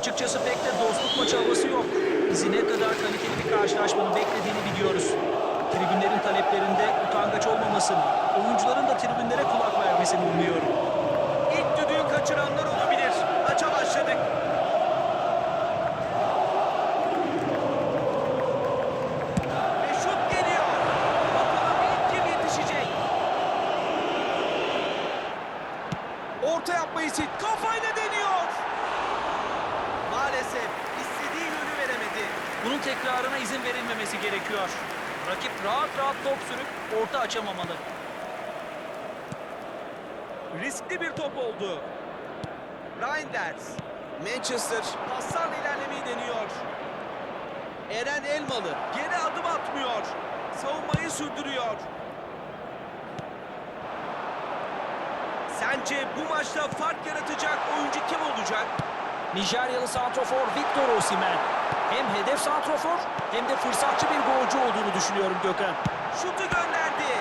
Açıkçası pek de dostluk maçı havası yok. Bizi ne kadar kaliteli bir karşılaşmanın beklediğini biliyoruz. Tribünlerin taleplerinde utangaç olmamasını, oyuncuların da tribünlere kulak vermesini umuyorum. İlk düdüğü kaçıranlar olabilir. Maça başladık. Ve şut geliyor. Bakalım ilk kim yetişecek? Orta yapmayı sit. Kafayla deniyor. Maalesef istediği yönü veremedi. Bunun tekrarına izin verilmemesi gerekiyor. Rakip rahat rahat top sürüp orta açamamalı. Riskli bir top oldu. Reinders. Manchester paslarla ilerlemeyi deniyor. Eren Elmalı geri adım atmıyor. Savunmayı sürdürüyor. Sence bu maçta fark yaratacak oyuncu kim olacak? Nijeryalı santrofor Victor Osimhen. Hem hedef santrofor hem de fırsatçı bir golcü olduğunu düşünüyorum Gökhan. Şutu gönderdi.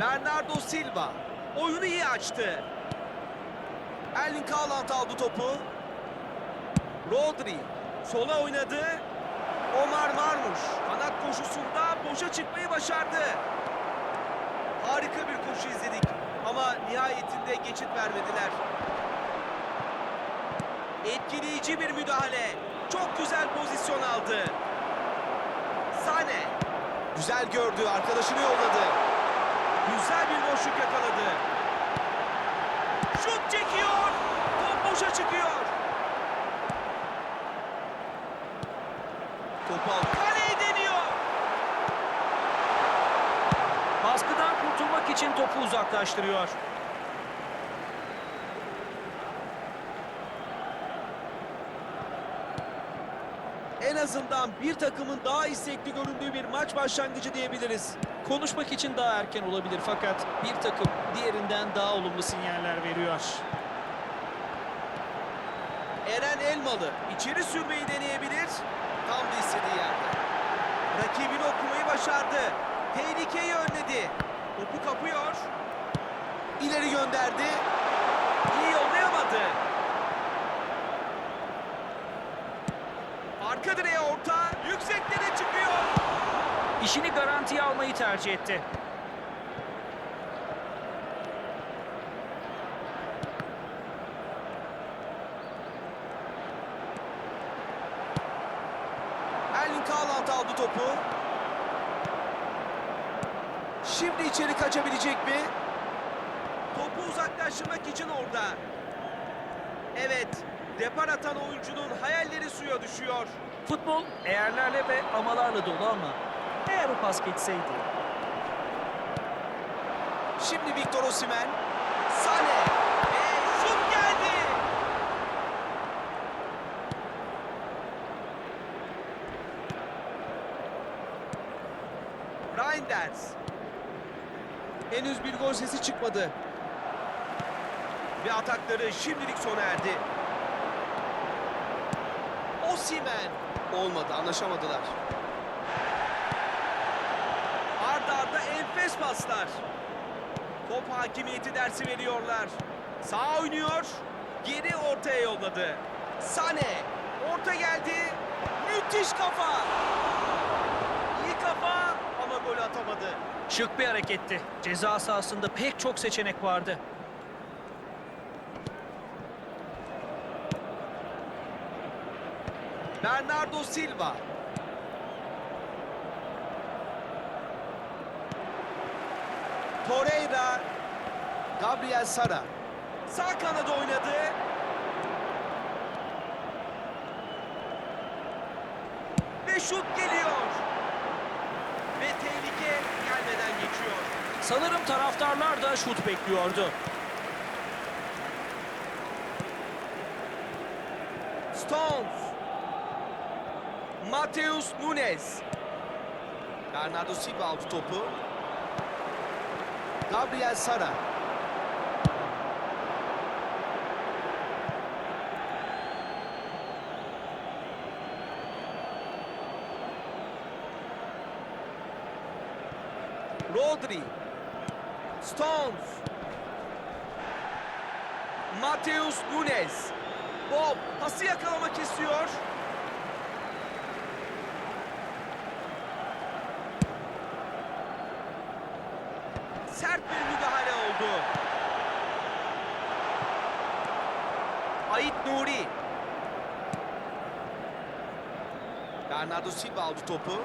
Bernardo Silva oyunu iyi açtı. Erling Haaland aldı topu. Rodri sola oynadı. Omar Marmuş kanat koşusunda boşa çıkmayı başardı. Harika bir koşu izledik ama nihayetinde geçit vermediler. Etkileyici bir müdahale. Çok güzel pozisyon aldı. Sane. Güzel gördü. Arkadaşını yolladı. Güzel bir boşluk yakaladı. Şut çekiyor. Top boşa çıkıyor. Topu al. Kaleyi deniyor. Baskıdan kurtulmak için topu uzaklaştırıyor. Azından bir takımın daha istekli göründüğü bir maç başlangıcı diyebiliriz. Konuşmak için daha erken olabilir fakat bir takım diğerinden daha olumlu sinyaller veriyor. Eren Elmalı içeri sürmeyi deneyebilir. Tam da istediği yerde. Rakibini okumayı başardı. Tehlikeyi önledi. Topu kapıyor. İleri gönderdi. İyi yollayamadı. Arka direğe orta. Yükseklere çıkıyor. İşini garantiye almayı tercih etti. Erling Haaland aldı topu. Şimdi içeri kaçabilecek mi? Topu uzaklaştırmak için orada. Depar atan oyuncunun hayalleri suya düşüyor. Futbol eğerlerle ve amalarla dolu ama eğer o pas geçseydi. Şimdi Victor Osimhen. Sane. Ve şut geldi. Reinders. Henüz bir gol sesi çıkmadı. Ve atakları şimdilik sona erdi. Osimhen. Olmadı, anlaşamadılar. Arda arda enfes paslar. Top hakimiyeti dersi veriyorlar. Sağ oynuyor. Geri ortaya yolladı. Sane. Orta geldi. Müthiş kafa. İyi kafa ama gol atamadı. Şık bir hareketti. Ceza sahasında pek çok seçenek vardı. Bernardo Silva. Torreira. Gabriel Sara. Sağ kanada oynadı. Ve şut geliyor. Ve tehlike gelmeden geçiyor. Sanırım taraftarlar da şut bekliyordu. Stones. Mateus Nunes. Bernardo Silva aldı topu. Gabriel Sara. Rodri. Stones. Mateus Nunes. Bob pası yakalamak istiyor. Sert bir müdahale oldu. Ait Nuri. Bernardo Silva aldı topu.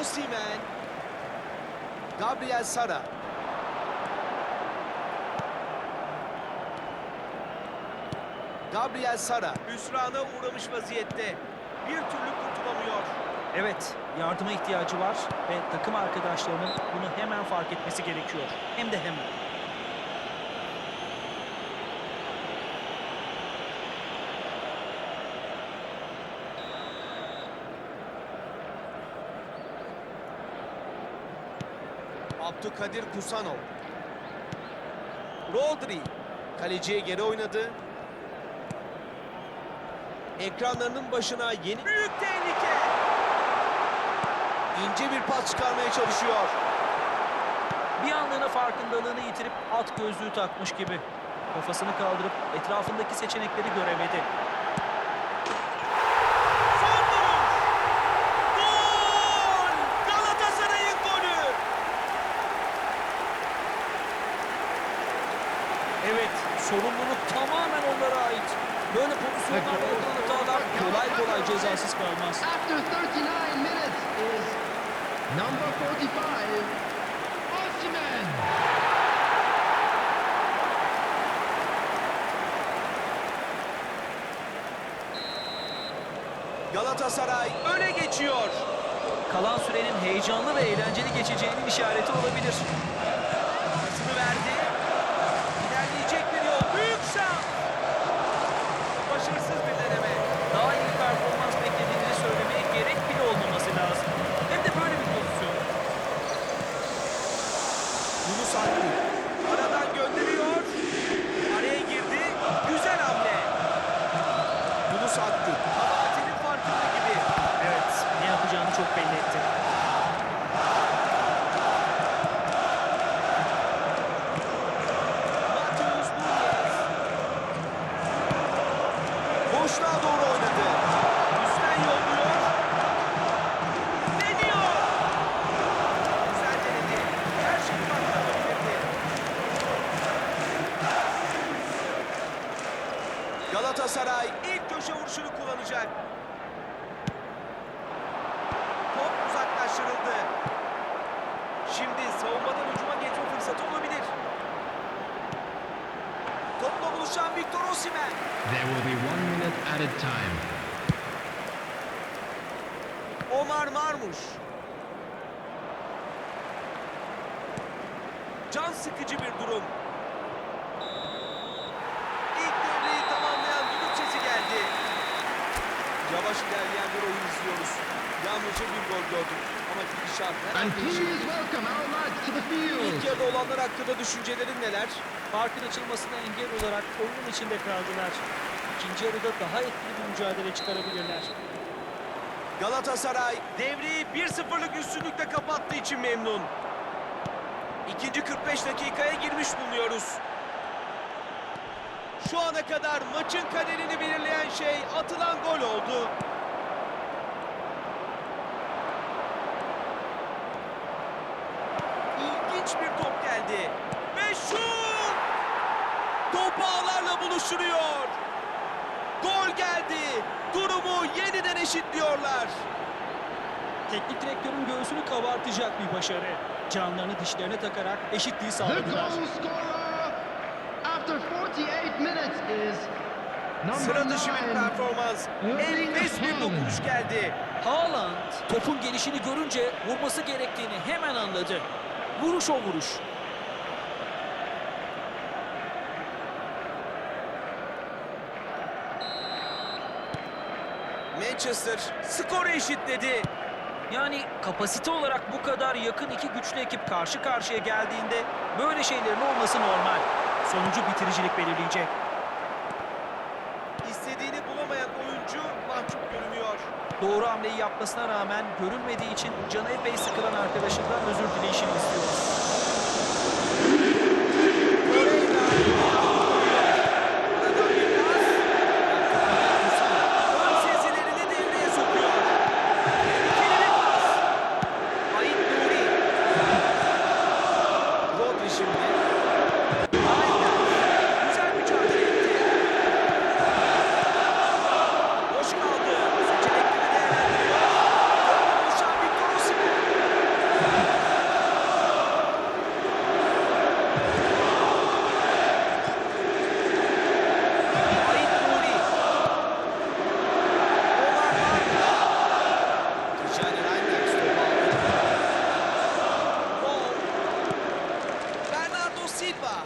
Osimhen. Gabriel Sara. Gabriel Sara hüsrana uğramış vaziyette. Bir türlü kurtulamıyor. Evet, yardıma ihtiyacı var ve takım arkadaşlarının bunu hemen fark etmesi gerekiyor. Hem de hemen. Abdülkadir Kusanov. Rodri. Kaleciye geri oynadı. Ekranlarının başına yeni... Büyük tehlike! İnce bir pas çıkarmaya çalışıyor. Bir anlığına farkındalığını yitirip at gözlüğü takmış gibi. Kafasını kaldırıp etrafındaki seçenekleri göremedi. Son vuruş! Gol! Galatasaray'ın golü! Evet, sorumluluk tamamen onlara ait. Böyle pozisyonlarda yapılan hatalar kolay kolay cezasız kalmaz. After 39 minutes is number 45, Osimhen. Galatasaray öne geçiyor. Kalan sürenin heyecanlı ve eğlenceli geçeceğinin işareti olabilir. Pasını verdi. İlerleyecek bir yol. Büyük şans. Başarısız bir deneme. Daha iyi performans beklediğini söylemeye gerek bile olmaması lazım. Hem de böyle bir pozisyon. Yunus Akgül. Aradan gönderiyor. Araya girdi. Güzel hamle. Yunus Akgül. Kabahatinin farkında gibi. Evet, ne yapacağını çok belli etti. Mateus Nunes. Boşluğa doğru oynadı. Üstten yolluyor. Deniyor. Güzel denedi. Her şeyi patlatabilirdi. Galatasaray ilk köşe vuruşunu kullanacak. Top uzaklaştırıldı. Şimdi savunmadan hücuma geçme fırsatı olabilir. Topla buluşan Victor Osimhen. There will be one minute added time. Omar Marmuş. Can sıkıcı bir durum. İlk devreyi tamamlayan düdük sesi geldi. Yavaş ilerleyen bir oyun izliyoruz. Yalnızca bir gol gördük. Ama gidişat hemen değişik. İlk yarıda olanlar hakkında düşüncelerin neler? Farkın açılmasına engel olarak oyunun içinde kaldılar. İkinci yarıda daha etkili bir mücadele çıkarabilirler. Galatasaray devreyi 1-0'lık üstünlükle kapattığı için memnun. İkinci 45 dakikaya girmiş bulunuyoruz. Şu ana kadar maçın kaderini belirleyen şey atılan gol oldu. İlginç bir top geldi. Ve şut! Top ağlarla buluşturuyor. Gol geldi. Durumu yeniden eşitliyorlar. Teknik direktörün göğsünü kabartacak bir başarı. Canlarını dişlerine takarak eşitliği sağladılar. goal scorer after 48 minutes is Sıra dışı bir 9, performans. Enfes bir dokunuş geldi. Haaland topun gelişini görünce vurması gerektiğini hemen anladı. Vuruş o vuruş. Manchester skoru eşitledi. Yani kapasite olarak bu kadar yakın iki güçlü ekip karşı karşıya geldiğinde böyle şeylerin olması normal. Sonucu bitiricilik belirleyecek. İstediğini bulamayan oyuncu mahcup görünüyor. Doğru hamleyi yapmasına rağmen görünmediği için canı epey sıkılan arkadaşından özür dileyişini istiyor. şimdi. Aynen. Güzel mücadele etti. Boş kaldı. Seçenekleri değerlendiriyor. Topla buluşan Victor Osimhen. Ait Nuri. Omar Marmur. Tijani Reinders topu aldı. Gol. Bernardo Silva.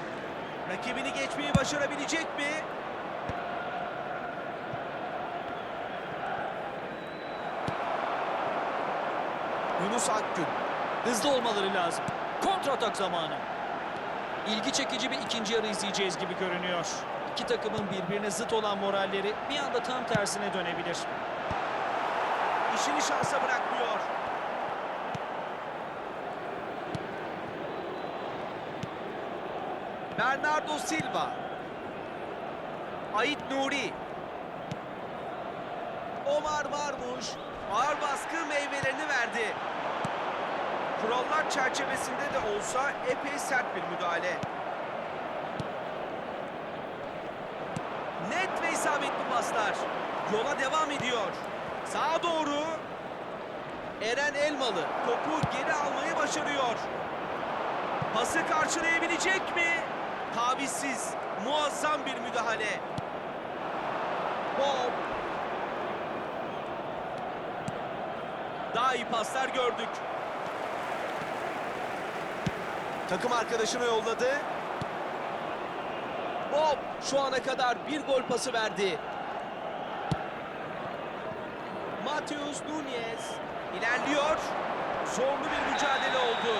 Rakibini geçmeyi başarabilecek mi? Yunus Akgün. Hızlı olmaları lazım. Kontratak zamanı. İlgi çekici bir ikinci yarı izleyeceğiz gibi görünüyor. İki takımın birbirine zıt olan moralleri bir anda tam tersine dönebilir. İşini şansa bırakmıyor. Bernardo Silva. Ait Nuri. Omar Marmuş ağır baskı meyvelerini verdi. Kurallar çerçevesinde de olsa epey sert bir müdahale. Net ve isabetli paslar. Yola devam ediyor. Sağa doğru. Eren Elmalı topu geri almayı başarıyor. Pası karşılayabilecek mi? Tavizsiz. Muazzam bir müdahale. Bob. Daha iyi paslar gördük. Takım arkadaşına yolladı. Bob şu ana kadar bir gol pası verdi. Mateus Nunez ilerliyor. Zorlu bir mücadele oldu.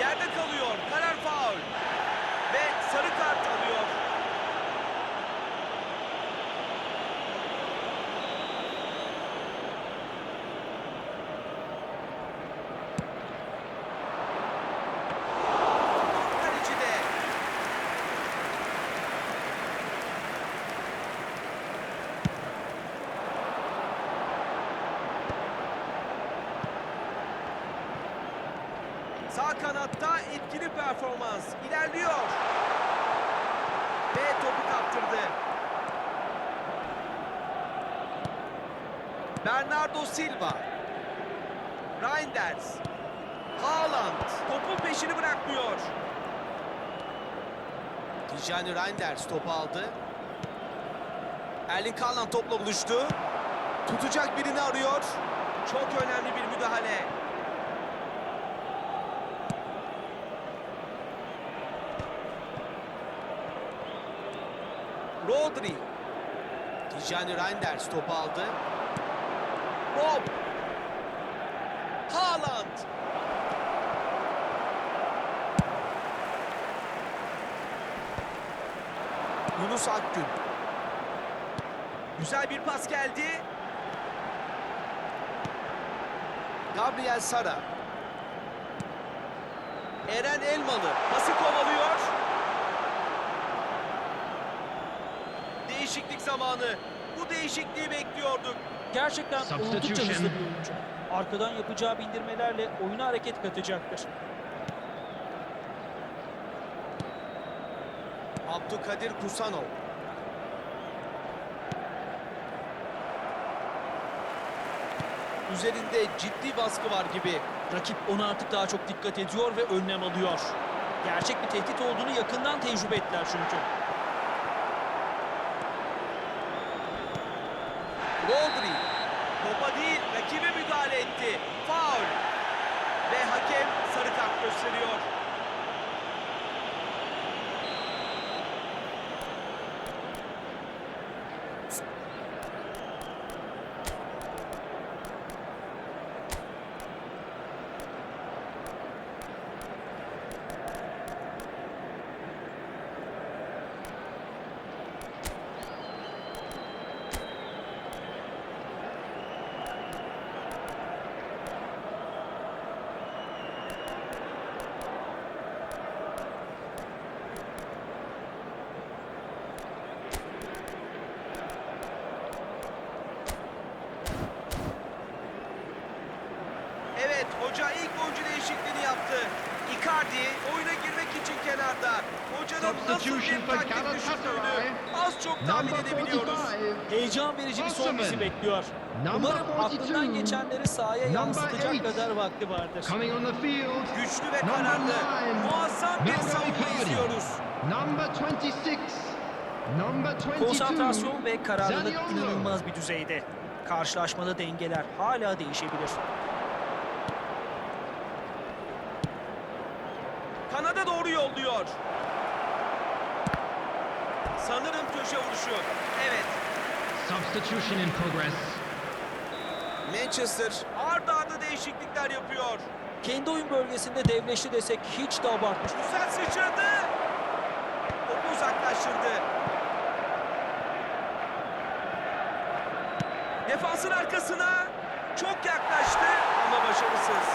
Yerde kalıyor. Karar faul. Ve sarı kart alıyor. Kalecide. Sağ kanatta etkili performans. ilerliyor. Ve topu kaptırdı. Bernardo Silva. Reinders. Haaland. Topun peşini bırakmıyor. Tijani Reinders topu aldı. Erling Haaland topla buluştu. Tutacak birini arıyor. Çok önemli bir müdahale. Rodri. Tijani Reinders topu aldı. Bob. Haaland. Yunus Akgün. Güzel bir pas geldi. Gabriel Sara. Eren Elmalı pası kovalıyor. Değişiklik zamanı. Bu değişikliği bekliyorduk. Gerçekten oldukça hızlı bir oyuncu. Arkadan yapacağı bindirmelerle oyuna hareket katacaktır. Abdülkadir Kusanov. Üzerinde ciddi baskı var gibi. Rakip ona artık daha çok dikkat ediyor ve önlem alıyor. Gerçek bir tehdit olduğunu yakından tecrübe ettiler çünkü. Rodri. Topa değil rakibe müdahale etti. Faul. Ve hakem sarı kart gösteriyor. Evet hoca ilk oyuncu değişikliğini yaptı. Icardi oyuna girmek Hocanın nasıl bir taktik düşündüğünü az çok tahmin edebiliyoruz. 45. Heyecan verici bir son bizi bekliyor. Umarım 42. aklından geçenleri sahaya yansıtacak kadar vakti vardır. Güçlü ve kararlı, muazzam bir savunma izliyoruz. Number 26. Number 22. Konsantrasyon ve kararlılık inanılmaz bir düzeyde. Karşılaşmada dengeler hala değişebilir. Kanada doğru yolluyor. Sanırım vuruşu. Evet, Substitution in progress. Manchester arda arda değişiklikler yapıyor. Kendi oyun bölgesinde devleşti desek hiç de abartmış. Güzel sıçradı. Topu uzaklaştırdı. Defansın arkasına çok yaklaştı ama başarısız.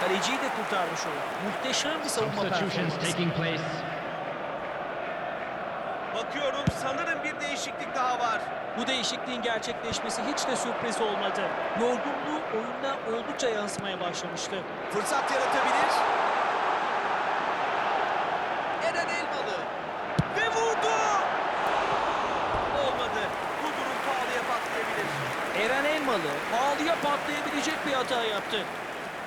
Kaleciyi de kurtarmış oldu. Muhteşem bir savunma performansı. Bakıyorum sanırım bir değişiklik daha var. Bu değişikliğin gerçekleşmesi hiç de sürpriz olmadı. Yorgunluğu oyunda oldukça yansımaya başlamıştı. Fırsat yaratabilir. Eren Elmalı. Ve vurdu. Olmadı. Bu durum pahalıya patlayabilir. Eren Elmalı pahalıya patlayabilecek bir hata yaptı.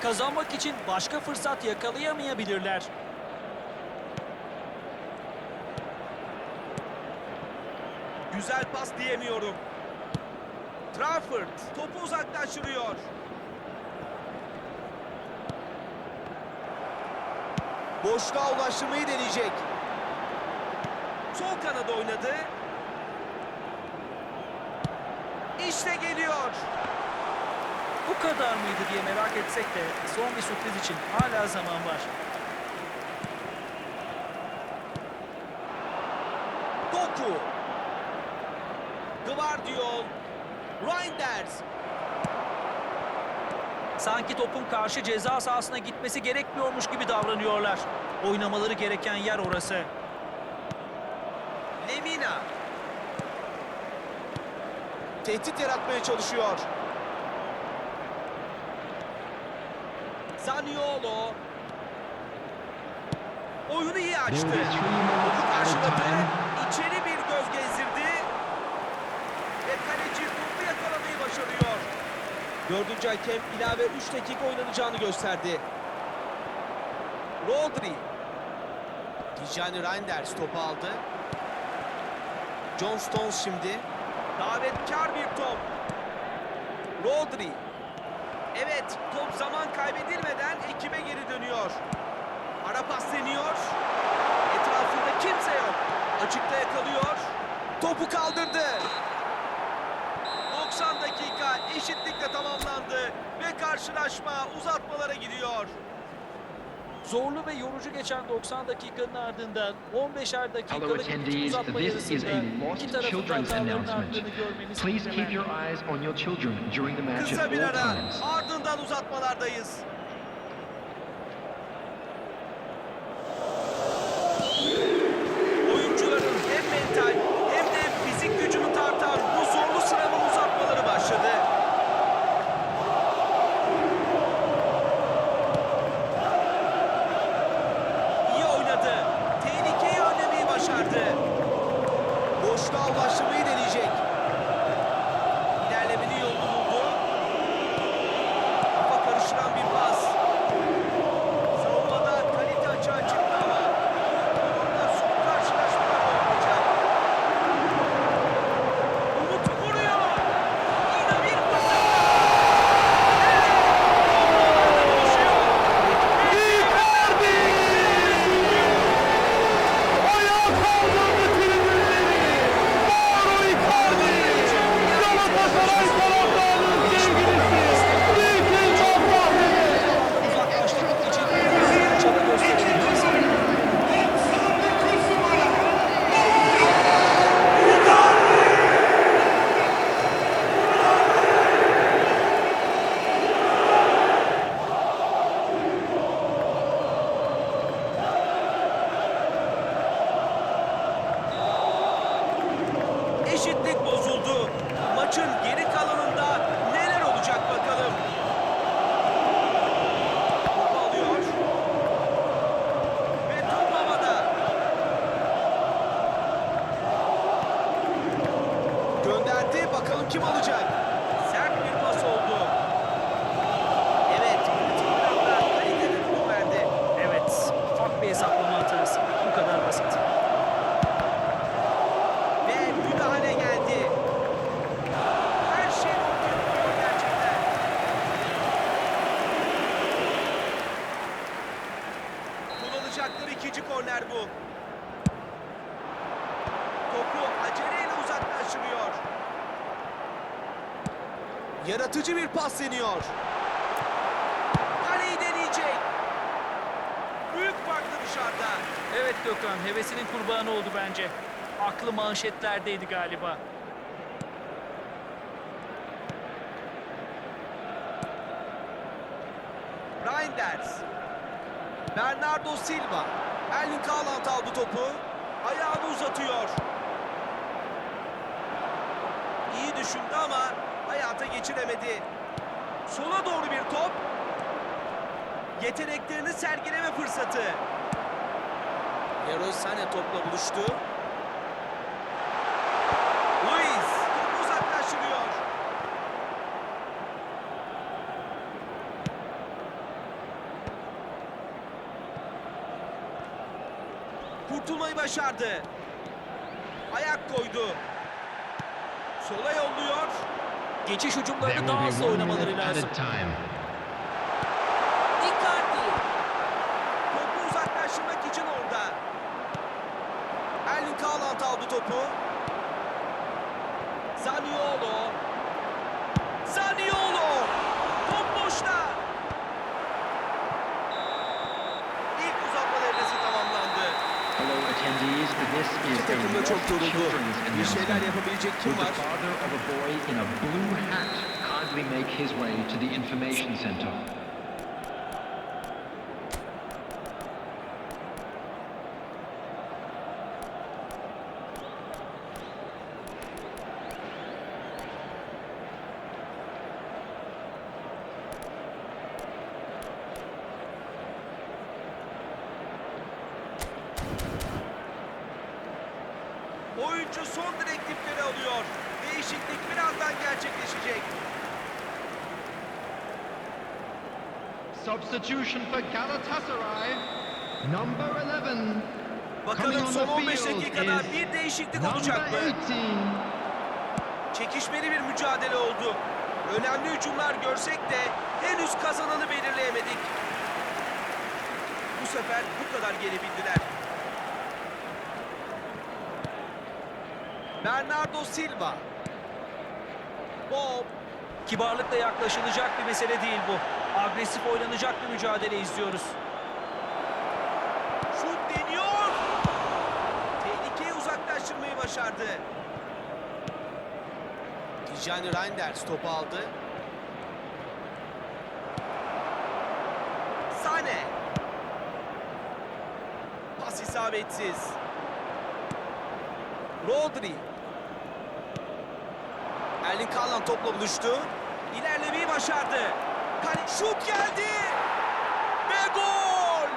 Kazanmak için başka fırsat yakalayamayabilirler. Güzel pas diyemiyorum. Trafford topu uzaklaştırıyor. Boşluğa ulaştırmayı deneyecek. Sol kanada oynadı. İşte geliyor. Bu kadar mıydı diye merak etsek de son bir sürpriz için hala zaman var. Doku. Gvardiol. Reinders. Sanki topun karşı ceza sahasına gitmesi gerekmiyormuş gibi davranıyorlar. Oynamaları gereken yer orası. Lemina. Tehdit yaratmaya çalışıyor. Zaniolo. Oyunu iyi açtı. Topu karşıladı. time. İçeri bir göz gezdirdi. Ve kaleci topu yakalamayı başarıyor. Dördüncü hakem ilave 3 dakika oynanacağını gösterdi. Rodri. Tijani Reinders topu aldı. John Stones şimdi. Davetkar bir top. Rodri. Evet, top zaman kaybedilmeden ekibe geri dönüyor. Ara pas deniyor. Etrafında kimse yok. Açıkta yakalıyor. Topu kaldırdı. 90 dakika eşitlikle tamamlandı ve karşılaşma uzatmalara gidiyor. Zorlu ve yorucu geçen 90 dakikanın ardından 15'er Hello dakikalık attendees, uzatma this is a yarısında iki tarafın hatalarının announcement. arttığını görmemiz Please keep your eyes on your children during the match Kısa bir ara ardından uzatmalardayız. Bakalım kim alacak? Yaratıcı bir pas deniyor. Kaleyi deneyecek. Büyük farklı dışarıda. Evet Gökhan, hevesinin kurbanı oldu bence. Aklı manşetlerdeydi galiba. Reinders. Bernardo Silva. Erling Haaland aldı topu. Ayağını uzatıyor. İyi düşündü ama hayata geçiremedi. Sola doğru bir top. Yeteneklerini sergileme fırsatı. Leroy Sané topla buluştu. Luis topu uzaklaştırıyor. Kurtulmayı başardı. Ayak koydu. Sola yolluyor. Geçiş hücumlarını daha hızlı oynamaları lazım. Icardi. Topu uzaklaştırmak için orada. Erling Haaland aldı topu. Zaniolo. Top boşta. İlk uzatma devresi tamamlandı. Hello attendees, this is İki a takım da çok yoruldu. Bir şeyler yapabilecek kim var? the father of a boy in a blue hat kindly make his way to the information center? Oyuncu son direktifleri alıyor. Değişiklik birazdan gerçekleşecek. Substitution for Galatasaray. Number 11. Bakalım son the 15 field dakikada bir değişiklik olacak mı? 18. Çekişmeli bir mücadele oldu. Önemli hücumlar görsek de henüz kazananı belirleyemedik. Bu sefer bu kadar gelebildiler. Bernardo Silva. Bob. Kibarlıkla yaklaşılacak bir mesele değil bu. Agresif oynanacak bir mücadele izliyoruz. Şut deniyor. Tehlikeyi uzaklaştırmayı başardı. Tijani Reinders topu aldı. Sane. Pas isabetsiz. Rodri. Erling Haaland topla buluştu. İlerlemeyi başardı. Kale şut geldi. Ve gol.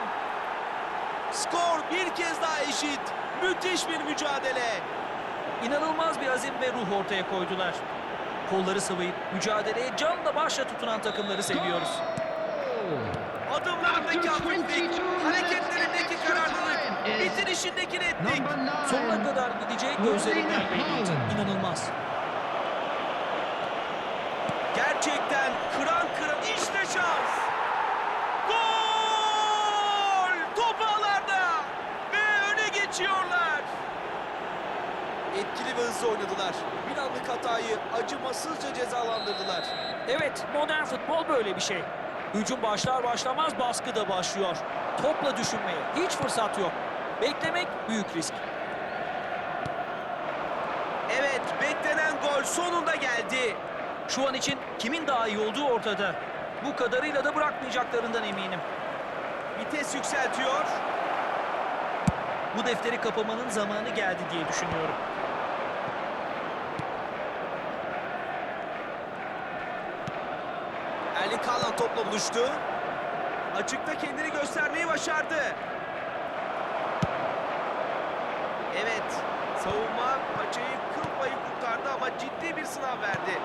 Skor bir kez daha eşit. Müthiş bir mücadele. İnanılmaz bir azim ve ruh ortaya koydular. Kolları sıvayıp mücadeleye canla başla tutunan takımları seviyoruz. After hafiflik, 22 hareketlerindeki kararlılık, bitirişindeki netlik. Number 9. Sonuna kadar gidecek gözlerinden belliydi. İnanılmaz. Gerçekten kıran kıran işte şans. Gol! Top ağlarda ve öne geçiyorlar. Etkili ve hızlı oynadılar. Bir anlık hatayı acımasızca cezalandırdılar. Evet, modern futbol böyle bir şey. Hücum başlar başlamaz baskı da başlıyor. Topla düşünmeye hiç fırsat yok. Beklemek büyük risk. Evet, beklenen gol sonunda geldi. Şu an için kimin daha iyi olduğu ortada. Bu kadarıyla da bırakmayacaklarından eminim. Vites yükseltiyor. Bu defteri kapamanın zamanı geldi diye düşünüyorum. Erling Haaland topla buluştu. Açıkta kendini göstermeyi başardı. Evet, savunma paçayı kıl turnuvayı kurtardı ama ciddi bir sınav verdi.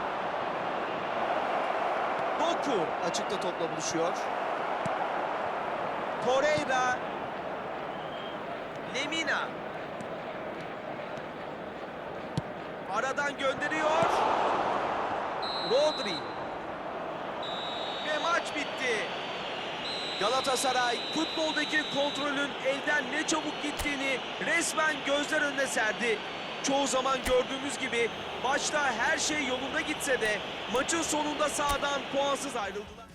Doku açıkta topla buluşuyor. Torreira. Lemina. Aradan gönderiyor. Rodri. Bitti. Galatasaray futboldaki kontrolün elden ne çabuk gittiğini resmen gözler önüne serdi. Çoğu zaman gördüğümüz gibi başta her şey yolunda gitse de maçın sonunda sahadan puansız ayrıldılar.